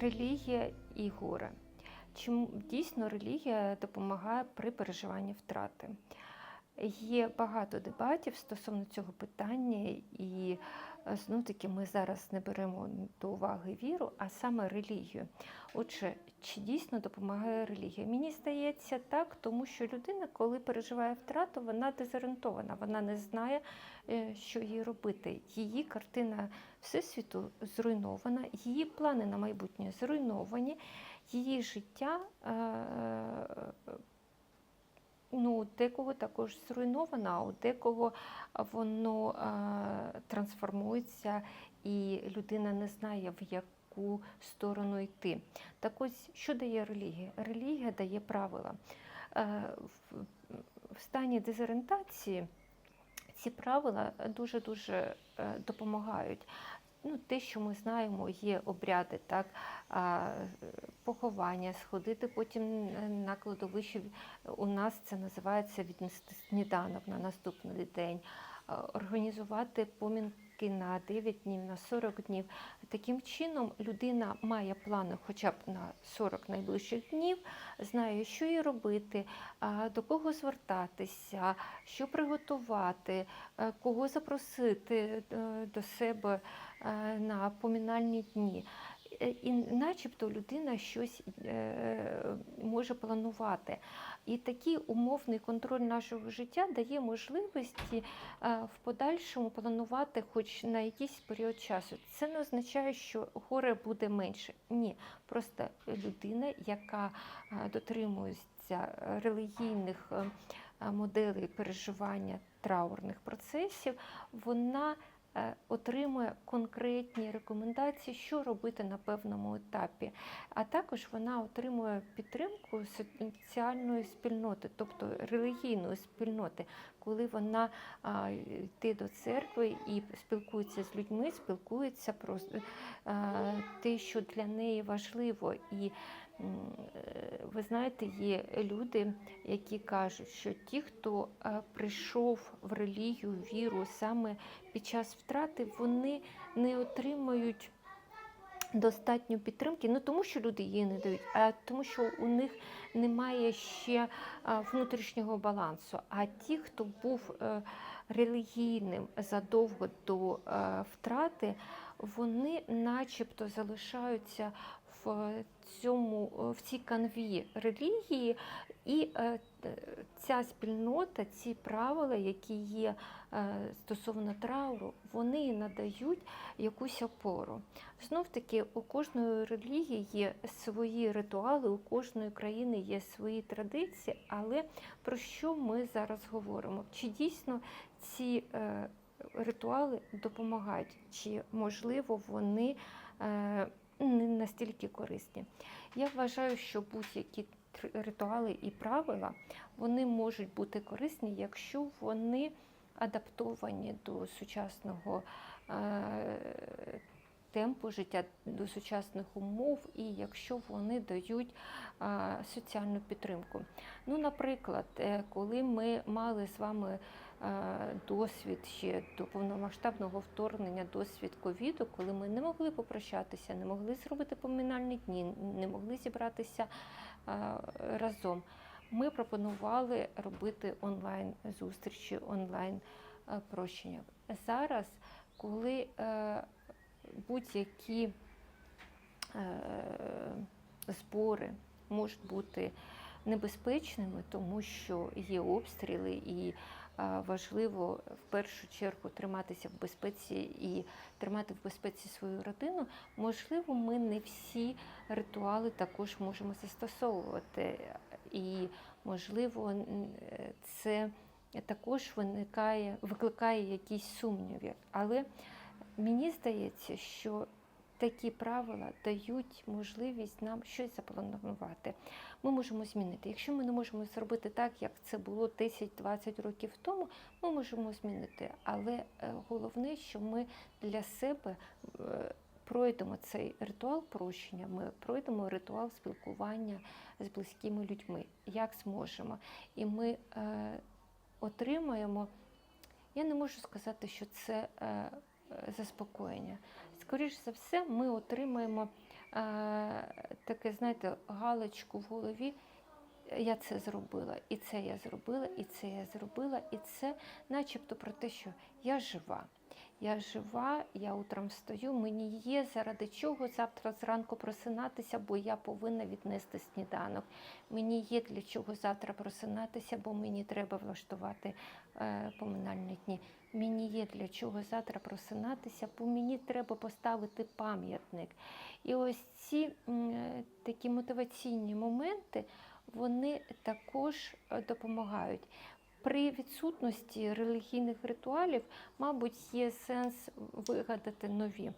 Релігія і горе. Чому дійсно релігія допомагає при переживанні втрати? Є багато дебатів стосовно цього питання, і знов таки ми зараз не беремо до уваги віру, а саме релігію. Отже, чи дійсно допомагає релігія? Мені здається так, тому що людина, коли переживає втрату, вона дезорієнтована, вона не знає, е, що їй робити. Її картина всесвіту зруйнована, її плани на майбутнє зруйновані, її життя. Ну, декого також зруйновано, а у декого воно е, трансформується, і людина не знає, в яку сторону йти. Так ось, що дає релігія? Релігія дає правила. Е, в, в стані дезорієнтації ці правила дуже-дуже е, допомагають. Ну, те, що ми знаємо, є обряди, так, поховання, сходити потім на кладовище. У нас це називається віднести сніданок на наступний день, організувати помінки на 9 днів, на 40 днів. Таким чином людина має плани хоча б на 40 найближчих днів, знає, що їй робити, до кого звертатися, що приготувати, е, кого запросити е, до себе е, на помінальні дні. Е, І начебто людина щось е, може планувати. І такий умовний контроль нашого життя дає можливості е, в подальшому планувати хоч на якийсь період часу. Це не означає, що горе буде менше. Ні, просто людина, яка дотримується релігійних моделей переживання траурних процесів, вона отримує конкретні рекомендації, що робити на певному етапі. А також вона отримує підтримку соціальної спільноти, тобто релігійної спільноти, коли вона йде до церкви і спілкується з людьми, спілкується про а, те, що для неї важливо. І е, ви знаєте, є люди, які кажуть, що ті, хто е, прийшов в релігію, віру саме під час втрати, вони не отримають достатньо підтримки, не тому, що люди її не дають, а тому, що у них немає ще внутрішнього балансу. А ті, хто був е, релігійним задовго до е, втрати, вони начебто залишаються в цьому в цій канві релігії, і е, ця спільнота, ці правила, які є е, стосовно трауру, вони надають якусь опору. Знов таки, у кожної релігії є свої ритуали, у кожної країни є свої традиції, але про що ми зараз говоримо? Чи дійсно ці е, ритуали допомагають, чи можливо вони не настільки корисні? Я вважаю, що будь-які ритуали і правила вони можуть бути корисні, якщо вони адаптовані до сучасного е, темпу життя, до сучасних умов, і якщо вони дають а, соціальну підтримку. Ну, наприклад, е, коли ми мали з вами е, досвід ще до повномасштабного вторгнення, досвід ковіду, коли ми не могли попрощатися, не могли зробити поминальні дні, не могли зібратися е, разом. Ми пропонували робити онлайн зустрічі, онлайн е, прощення. Зараз, коли е, будь-які е, збори можуть бути небезпечними, тому що є обстріли, і важливо в першу чергу триматися в безпеці і тримати в безпеці свою родину. Можливо, ми не всі ритуали також можемо застосовувати, і можливо, це також виникає, викликає якісь сумніви. Але Мені здається, що такі правила дають можливість нам щось запланувати. Ми можемо змінити. Якщо ми не можемо зробити так, як це було 10-20 років тому, ми можемо змінити. Але е, головне, що ми для себе е, пройдемо цей ритуал прощення, ми пройдемо ритуал спілкування з близькими людьми, як зможемо. І ми е, отримаємо. Я не можу сказати, що це заспокоєння. Скоріше за все, ми отримаємо таке, знаєте, галочку в голові. Я це зробила, і це я зробила, і це я зробила, і це начебто про те, що я жива. Я жива, я утром встаю, мені є заради чого завтра зранку просинатися, бо я повинна віднести сніданок. Мені є для чого завтра просинатися, бо мені треба влаштувати е, поминальні дні. Мені є для чого завтра просинатися, бо мені треба поставити пам'ятник. І ось ці е, такі мотиваційні моменти вони також е, допомагають. При відсутності релігійних ритуалів, мабуть, є сенс вигадати нові.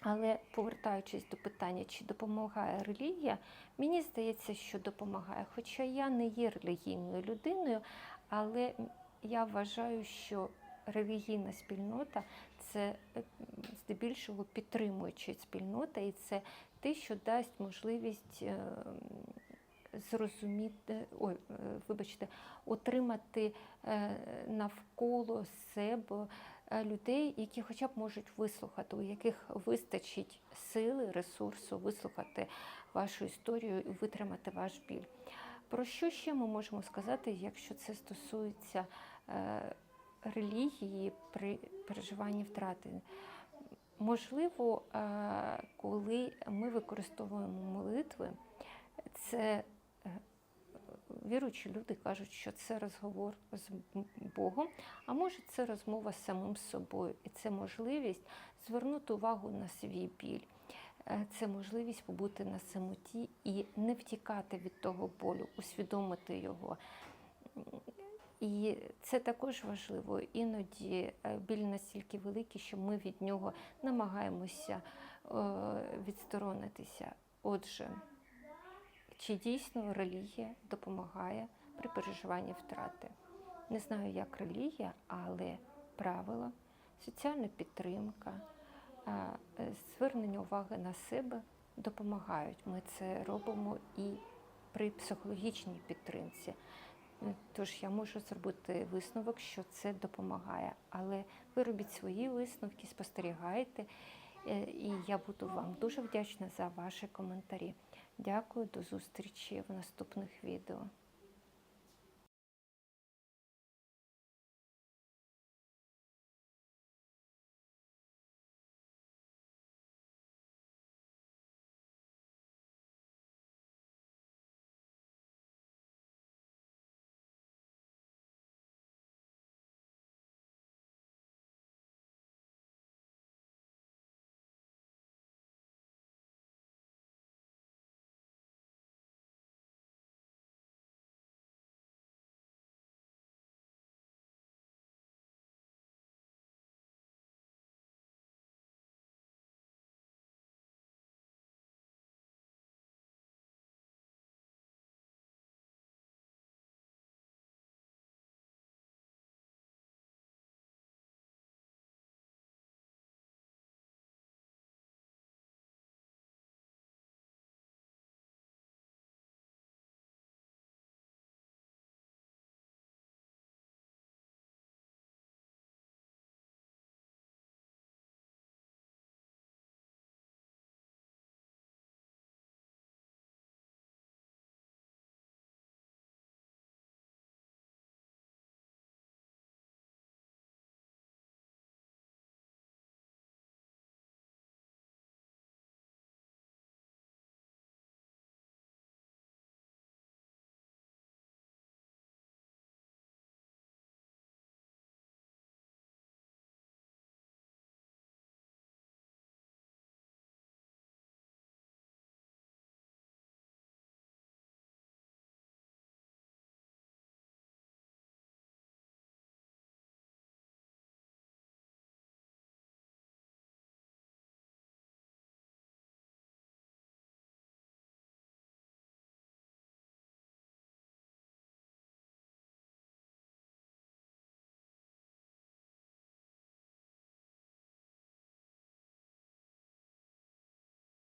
Але повертаючись до питання, чи допомагає релігія, мені здається, що допомагає. Хоча я не є релігійною людиною, але я вважаю, що релігійна спільнота це е, здебільшого підтримуюча спільнота, і це те, що дасть можливість е, зрозуміти, ой, е, вибачте, отримати е, навколо себе е, людей, які хоча б можуть вислухати, у яких вистачить сили, ресурсу вислухати вашу історію і витримати ваш біль. Про що ще ми можемо сказати, якщо це стосується релігії при переживанні втрати? Можливо, коли ми використовуємо молитви, це віруючі люди кажуть, що це розговор з Богом, а може це розмова з самим собою. І це можливість звернути увагу на свій біль. Е, Це можливість побути на самоті і не втікати від того болю, усвідомити його. І це також важливо. Іноді е, біль настільки великий, що ми від нього намагаємося е, відсторонитися. Отже, чи дійсно релігія допомагає при переживанні втрати? Не знаю, як релігія, але правила, соціальна підтримка, е, звернення уваги на себе допомагають. Ми це робимо і при психологічній підтримці. Тож я можу зробити висновок, що це допомагає. Але ви робіть свої висновки, спостерігайте, е, і я буду вам дуже вдячна за ваші коментарі. Дякую, до зустрічі в наступних відео.